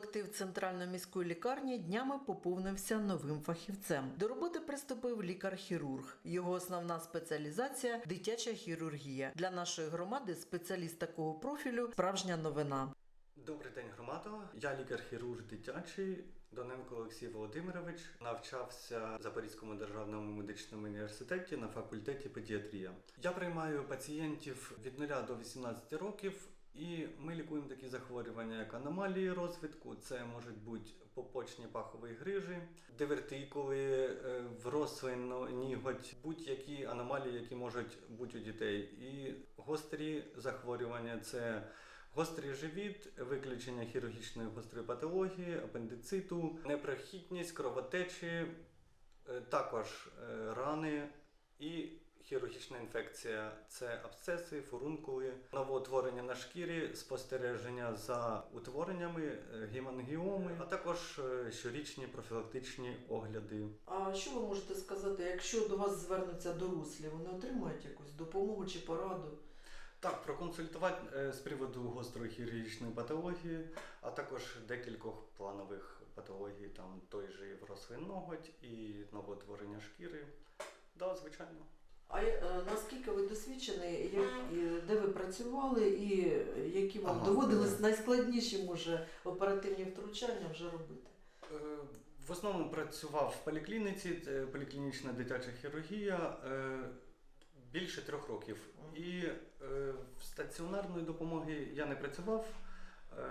Колектив центральної міської лікарні днями поповнився новим фахівцем. До роботи приступив лікар-хірург. Його основна спеціалізація дитяча хірургія. Для нашої громади спеціаліст такого профілю справжня новина. Добрий день, громадо. Я лікар-хірург дитячий Доненко Олексій Володимирович. Навчався в Запорізькому державному медичному університеті на факультеті педіатрія. Я приймаю пацієнтів від 0 до 18 років. І ми лікуємо такі захворювання, як аномалії розвитку, це можуть бути попочні пахові грижі, дивертикули, е, врослин, ніготь, будь-які аномалії, які можуть бути у дітей. І гострі захворювання це Гострий живіт, виключення хірургічної гострої патології, апендициту, непрохідність, кровотечі, е, також е, рани і хірургічна інфекція це абсцеси, фурункули, новоутворення на шкірі, спостереження за утвореннями, е, гемангіоми, а також е, щорічні профілактичні огляди. А що ви можете сказати, якщо до вас звернуться дорослі, вони отримають якусь допомогу чи пораду? Так, проконсультувати е, з приводу гострої хірургічної патології, а також декількох планових патологій, там той же врослий ноготь і новоутворення шкіри. Да, звичайно. А е, наскільки ви досвідчені, як, е, де ви працювали і які вам Ага. доводились найскладніші, може, оперативні втручання вже робити? Е, В основному працював в поліклініці, це поліклінічна дитяча хірургія. е, Більше трьох років. І е, в стаціонарної допомоги я не працював, е,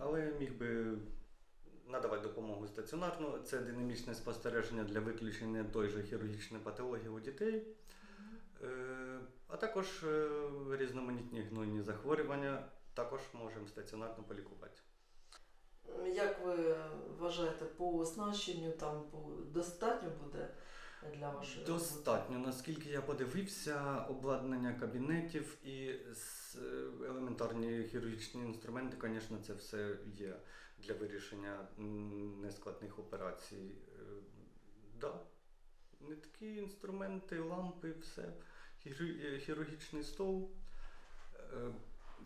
але міг би надавати допомогу стаціонарну. Це динамічне спостереження для виключення той же хірургічної патології у дітей, е, а також е, різноманітні гнойні захворювання також можемо стаціонарно полікувати. Як ви вважаєте, по оснащенню там по достатньо буде для вашої? Достатньо, наскільки я подивився, обладнання кабінетів і елементарні хірургічні інструменти, звісно, це все є для вирішення нескладних операцій. Е, Да. Такі інструменти, лампи, все. Е, Хірургічний стол.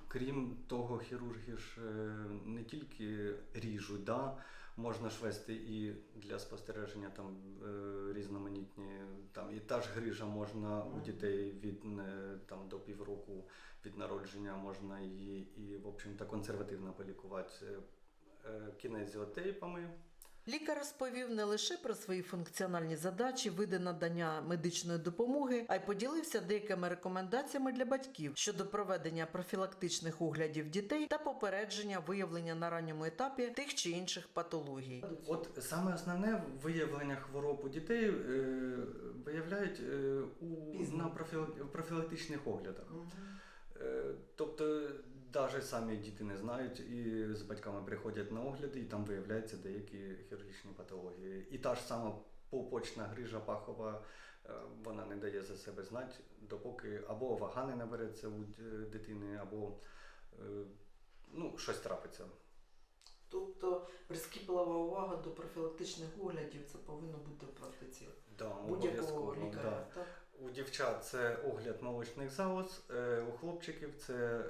Крім того, хірурги ж е, не тільки ріжуть, да? можна ж вести і для спостереження там е, різноманітні, там і та ж грижа можна у дітей від е, там, до півроку від народження, можна її і, в общем-то, консервативно полікувати кінезіотейпами. Лікар розповів не лише про свої функціональні задачі, види надання медичної допомоги, а й поділився деякими рекомендаціями для батьків щодо проведення профілактичних оглядів дітей та попередження виявлення на ранньому етапі тих чи інших патологій. От саме основне виявлення хвороб у дітей е, виявляють е, у, Пізно. на профілактичних оглядах. Е, Тобто, навіть самі діти не знають і з батьками приходять на огляди, і там виявляються деякі хірургічні патології. І та ж сама попочна грижа пахова, е, вона не дає за себе знати, допоки або вага не набереться у дитини, або е, ну, щось трапиться. Тобто прискіплива увага до профілактичних оглядів це повинно бути в практиці Да, будь-якого лікаря. да. Так? У дівчат це огляд молочних залоз, е, у хлопчиків це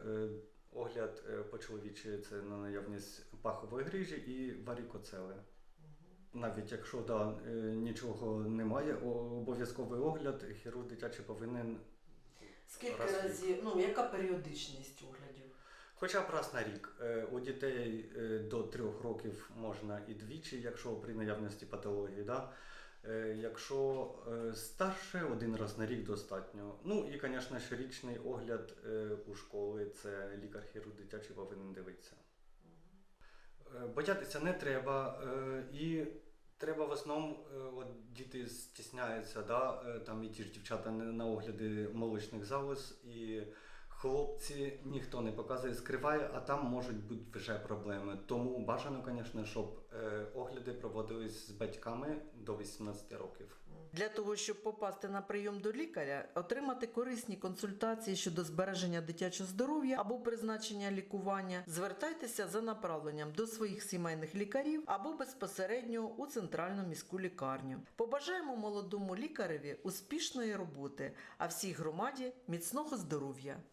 огляд е, по чоловічі, це на наявність пахової грижі і варікоцели. Навіть якщо да, е, нічого немає, обов'язковий огляд, хірург дитячий повинен Скільки Раз в рік. разів, ну яка періодичність оглядів? хоча б раз на рік. Е, У дітей е, до трьох років можна і двічі, якщо при наявності патології. Да? Е, Якщо е, старше, один раз на рік достатньо. Ну і, звісно, щорічний огляд е, у школи це лікар-хірург дитячий повинен дивитися. Боятися не треба. І треба в основному, от діти стісняються, да? там і ті ж дівчата на огляди молочних залоз, і хлопці ніхто не показує, скриває, а там можуть бути вже проблеми. Тому бажано, звісно, щоб е, огляди проводились з батьками до 18 років. Для того, щоб попасти на прийом до лікаря, отримати корисні консультації щодо збереження дитячого здоров'я або призначення лікування, звертайтеся за направленням до своїх сімейних лікарів або безпосередньо у центральну міську лікарню. Побажаємо молодому лікареві успішної роботи, а всій громаді міцного здоров'я.